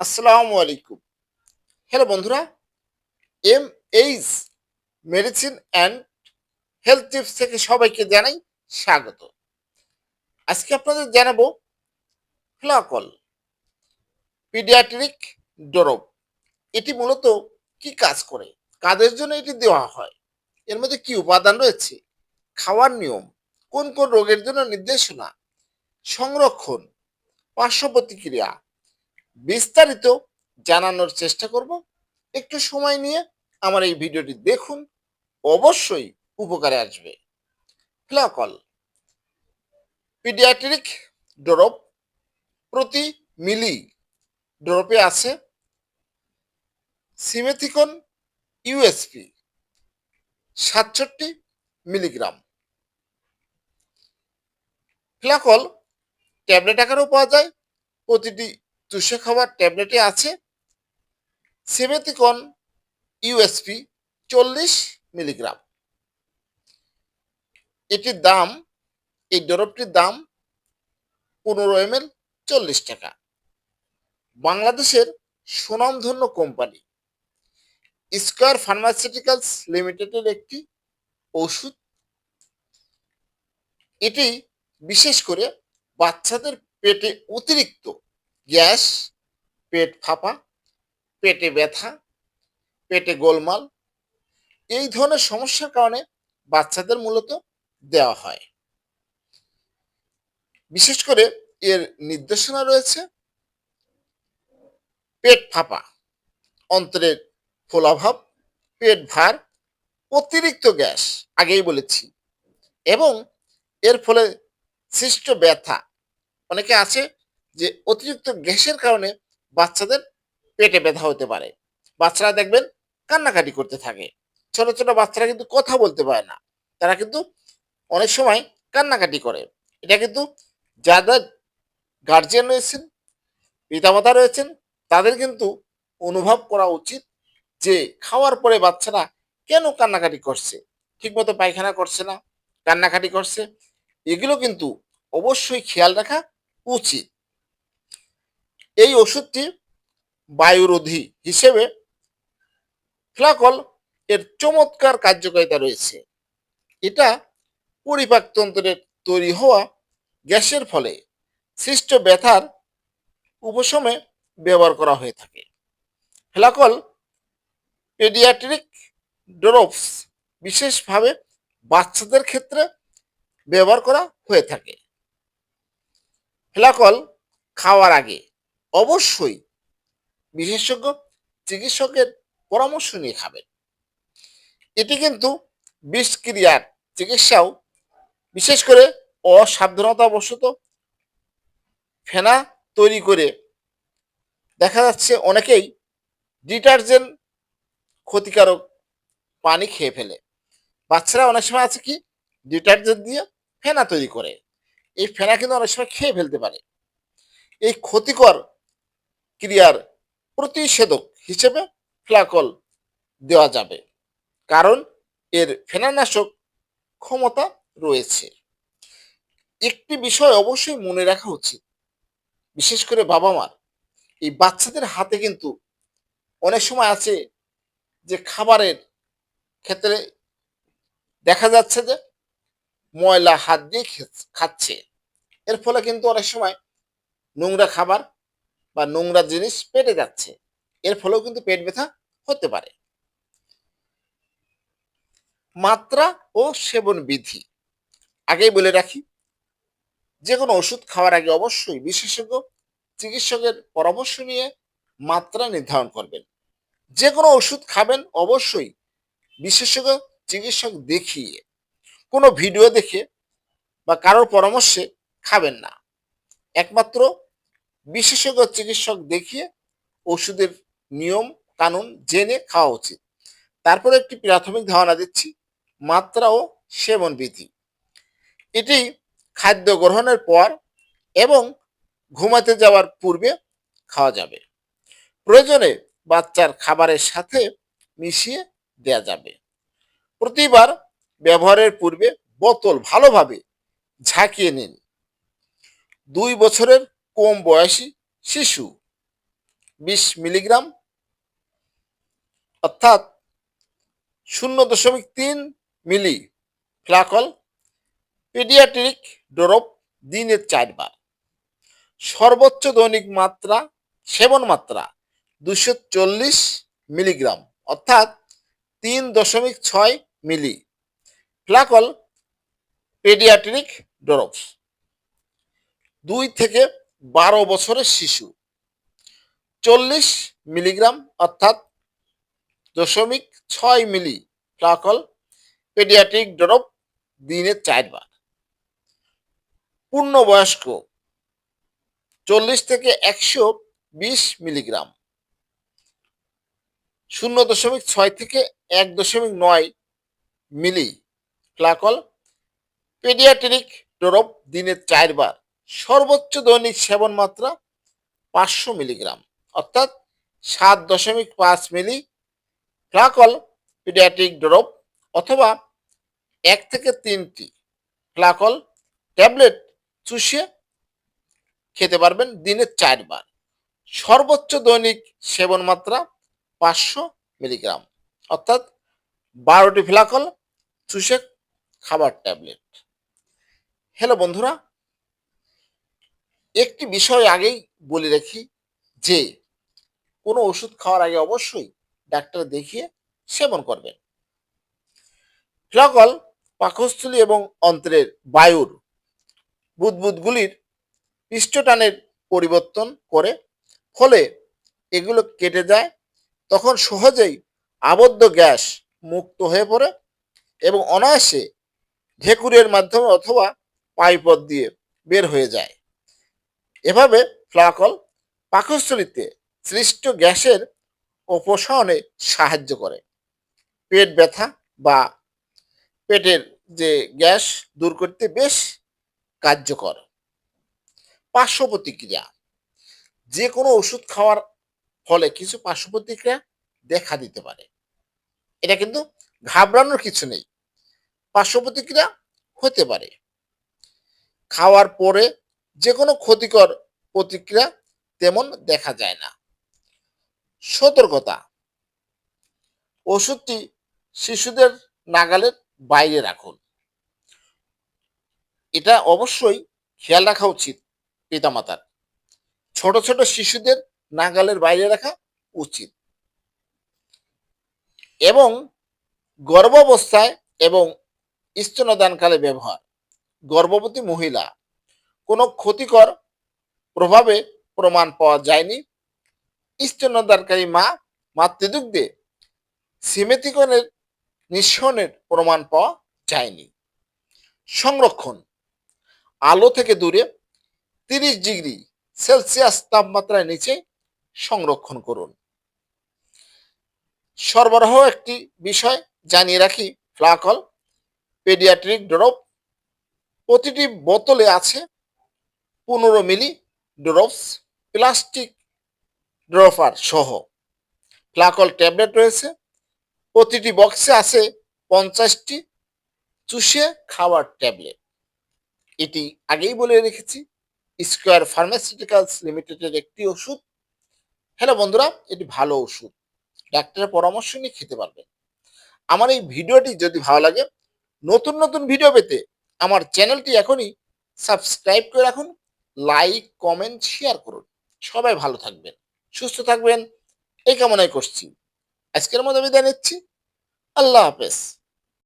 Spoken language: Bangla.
আসসালামু আলাইকুম। হ্যালো বন্ধুরা M H medicine and health tips থেকে সবাইকে জানাই স্বাগত। আজকে আপনাদের জানাব ফ্লাকল পিডিয়াট্রিক ডরব এটি মূলত কি কাজ করে, কাদের জন্য এটি দেওয়া হয়, এর মধ্যে কি উপাদান রয়েছে, খাওয়ার নিয়ম, কোন কোন রোগের জন্য নির্দেশনা, সংরক্ষণ, পার্শ্ব প্রতিক্রিয়া বিস্তারিত জানানোর চেষ্টা করব। একটু সময় নিয়ে আমার এই ভিডিওটি দেখুন, অবশ্যই উপকারে আসবে। ফ্লাকল পিডিয়াট্রিক ড্রপ প্রতি মিলি ড্রপে আছে সিমেথিকন ইউএসপি সাতষট্টি মিলিগ্রাম। ফ্লাকল ট্যাবলেট আকারেও পাওয়া যায়, প্রতিটি চুষে খাবার ট্যাবলেটে আছে। সেমেথিকন ইউএসপি চল্লিশ মিলিগ্রাম। এটির দাম, এই ড্রপটির দাম পনেরো এম এল চল্লিশ টাকা। বাংলাদেশের সুনামধন্য কোম্পানি, স্কোয়ার ফার্মাসিউটিক্যালস লিমিটেডের একটি ওষুধ। এটি বিশেষ করে বাচ্চাদের পেটে অতিরিক্ত গ্যাস, পেট ফাঁপা, পেটে ব্যথা, পেটে গোলমাল, এই ধরনের সমস্যার কারণে বাচ্চাদের মূলত দেওয়া হয়। বিশেষ করে এর নির্দেশনা রয়েছে পেট ফাঁপা অন্তরের ফোলাভাব পেট ভার, অতিরিক্ত গ্যাস, আগেই বলেছি। এবং এর ফলে সৃষ্ট ব্যথা, অনেকে আছে যে অতিরিক্ত গ্যাসের কারণে বাচ্চাদের পেটে ব্যথা হতে পারে। বাচ্চারা দেখবেন কান্নাকাটি করতে থাকে। ছোট ছোট বাচ্চারা কিন্তু কথা বলতে পারে না। তারা কিন্তু অনেক সময় কান্নাকাটি করে। এটা কিন্তু যাদের গার্জিয়ান রয়েছেন, পিতামাতা রয়েছেন, তাদের কিন্তু অনুভব করা উচিত যে খাওয়ার পরে বাচ্চারা কেন কান্নাকাটি করছে? ঠিকমতো পায়খানা করছে না, কান্নাকাটি করছে। এগুলো কিন্তু অবশ্যই খেয়াল রাখা উচিত। এই ওষুধটি বায়ুরোধী হিসেবে ফ্লাকল এর চমৎকার কার্যকারিতা রয়েছে। এটা পরিপাকতন্ত্রের তৈরি হওয়া গ্যাসের ফলে সৃষ্ট ব্যথার উপশমে ব্যবহার করা হয়ে থাকে। ফ্লাকল পেডিয়াট্রিক ড্রপস বিশেষভাবে বাচ্চাদের ক্ষেত্রে ব্যবহার করা হয়ে থাকে। ফ্লাকল খাওয়ার আগে অবশ্যই বিশেষজ্ঞ চিকিৎসকের পরামর্শ নিয়ে খাবেন। এটি কিন্তু বিষক্রিয়ার চিকিৎসাও বিশেষ করে অসাবধানতাবশত ফেনা তৈরি করে দেখা যাচ্ছে অনেকেই ডিটারজেন্ট ক্ষতিকারক পানি খেয়ে ফেলে। বাচ্চারা অনেক সময় আছে কি ডিটারজেন্ট দিয়ে ফেনা তৈরি করে। এই ফেনা কিন্তু অনেক সময় খেয়ে ফেলতে পারে। এই ক্ষতিকর ক্রিয়ার প্রতিষেধক হিসেবে ফ্লাকল দেওয়া যাবে, কারণ এর ফেনানাশক ক্ষমতা রয়েছে। একটি বিষয় অবশ্যই মনে রাখা উচিত, বিশেষ করে বাবা মার এই বাচ্চাদের হাতে কিন্তু অনেক সময় আছে যে খাবারের ক্ষেত্রে দেখা যাচ্ছে যে ময়লা হাত দিয়ে খাচ্ছে। এর ফলে কিন্তু অনেক সময় নোংরা খাবার বা নোংরা জিনিস পেটে যাচ্ছে। এর ফলেও কিন্তু পেট ব্যথা হতে পারে। মাত্রা ও সেবন বিধি আগেই বলে রাখি যে কোনো ওষুধ খাওয়ার আগে অবশ্যই বিশেষজ্ঞ, চিকিৎসকের পরামর্শ নিয়ে মাত্রা নির্ধারণ করবেন। যে কোনো ওষুধ খাবেন, অবশ্যই বিশেষজ্ঞ, চিকিৎসক দেখিয়ে, কোনো ভিডিও দেখে বা কারোর পরামর্শে খাবেন না। একমাত্র বিশেষজ্ঞ চিকিৎসক দেখিয়ে ওষুধের নিয়ম, কানুন জেনে খাওয়া উচিত। তারপরে একটি প্রাথমিক ধারণা দিচ্ছি, মাত্রা ও সেবন বিধি। এটি খাদ্য গ্রহণের পর এবং ঘুমাতে যাওয়ার পূর্বে খাওয়া যাবে। প্রয়োজনে বাচ্চার খাবারের সাথে মিশিয়ে দেয়া যাবে। প্রতিবার ব্যবহারের পূর্বে বোতল ভালোভাবে ঝাঁকিয়ে নিন। দুই বছরের কম বয়সী শিশু, বিশ মিলিগ্রাম, অর্থাৎ শূন্য দশমিক তিন মিলি ফ্লাকল, পেডিয়াট্রিক ডোরপ দিনে চারবার। সর্বোচ্চ দৈনিক মাত্রা, সেবন মাত্রা দুশো চল্লিশ মিলিগ্রাম, অর্থাৎ তিন দশমিক ছয় মিলি ফ্লাকল, পেডিয়াট্রিক ড্রপস। দুই থেকে বারো বছরের শিশু। চল্লিশ মিলিগ্রাম, অর্থাৎ দশমিক ছয় মিলি ফ্লাকল পেডিয়াট্রিক ড্রপ দিনে চারবার। পূর্ণবয়স্ক, চল্লিশ থেকে একশো বিশ মিলিগ্রাম। শূন্য দশমিক ছয় থেকে এক দশমিক নয় মিলি ফ্লাকল পেডিয়াট্রিক ড্রপ দিনে চারবার। সর্বোচ্চ দৈনিক সেবন মাত্রা পাঁচশো মিলিগ্রাম, অর্থাৎ সাত দশমিক পাঁচ মিলি ফ্লাকল পিডিয়াট্রিক ড্রপ অথবা এক থেকে তিনটি ফ্লাকল ট্যাবলেট চুষে খেতে পারবেন দিনে চারবার। সর্বোচ্চ দৈনিক সেবন মাত্রা পাঁচশো মিলিগ্রাম, অর্থাৎ বারোটি ফ্লাকল চুষে খাবার ট্যাবলেট। হ্যালো বন্ধুরা একটি বিষয় আগেই বলে রাখি যে, কোনো ওষুধ খাওয়ার আগে অবশ্যই ডাক্তার দেখিয়ে সেবন করবেন। ফ্লাকল পাকস্থলী এবং অন্ত্রের বায়ুর বুদবুদগুলির পৃষ্ঠটানের পরিবর্তন করে, ফলে এগুলো কেটে যায়, তখন সহজেই আবদ্ধ গ্যাস মুক্ত হয়ে পড়ে এবং অনায়াসে ঢেকুরের মাধ্যমে অথবা পাইপথ দিয়ে বের হয়ে যায়। এভাবে ফ্লাকল পাকস্থলীতে সৃষ্ট গ্যাসের অপসারণে সাহায্য করে। পেট ব্যথা বা পেটের যে গ্যাস দূর করতে বেশ কার্যকর। পার্শ্ব প্রতিক্রিয়া যে কোনো ওষুধ খাওয়ার ফলে কিছু পার্শ্ব প্রতিক্রিয়া দেখা দিতে পারে। এটা কিন্তু ঘাবড়ানোর কিছু নেই। পার্শ্ব প্রতিক্রিয়া হতে পারে। খাওয়ার পরে যে কোনো ক্ষতিকর প্রতিক্রিয়া তেমন দেখা যায় না। সতর্কতা। ওষুধটি শিশুদের নাগালের বাইরে রাখুন। এটা অবশ্যই খেয়াল রাখা উচিত পিতামাতার। ছোট ছোট শিশুদের নাগালের বাইরে রাখা উচিত। এবং গর্ভাবস্থায় এবং স্তনদানকালে ব্যবহার। গর্ভবতী মহিলা ক্ষতিকর প্রভাবে প্রমাণ পাওয়া যায়নি। স্তনদানকারী মা মাতৃদুগ্ধে সিমেতিকনের নিঃসরণের প্রমাণ পাওয়া যায়নি। সংরক্ষণ, আলো থেকে দূরে তিরিশ ডিগ্রি সেলসিয়াস তাপমাত্রার নিচে সংরক্ষণ করুন। সরবরাহ একটি বিষয় জানিয়ে রাখি, ফ্লাকল, পেডিয়াট্রিক ড্রপ প্রতিটি বোতলে আছে। পনেরো মিলি ড্রপস, প্লাস্টিক ড্রপার সহ। ফ্লাকল ট্যাবলেট রয়েছে। প্রতিটি বক্সে আছে পঞ্চাশটি চুষে খাওয়ার ট্যাবলেট। এটি আগেই বলে রেখেছি, স্কোয়ার ফার্মাসিউটিক্যালস লিমিটেডের একটি ওষুধ। হ্যালো বন্ধুরা, এটি ভালো ওষুধ। ডাক্তারের পরামর্শ নিয়ে খেতে পারবেন। আমার এই ভিডিওটি যদি ভালো লাগে, নতুন নতুন ভিডিও পেতে আমার চ্যানেলটি এখনই সাবস্ক্রাইব করে রাখুন। লাইক কমেন্ট শেয়ার করুন। সবাই ভালো থাকবেন, সুস্থ থাকবেন। এই কামনাই করছি। আজকের মতো বিদায় নিচ্ছি। আল্লাহ হাফেজ।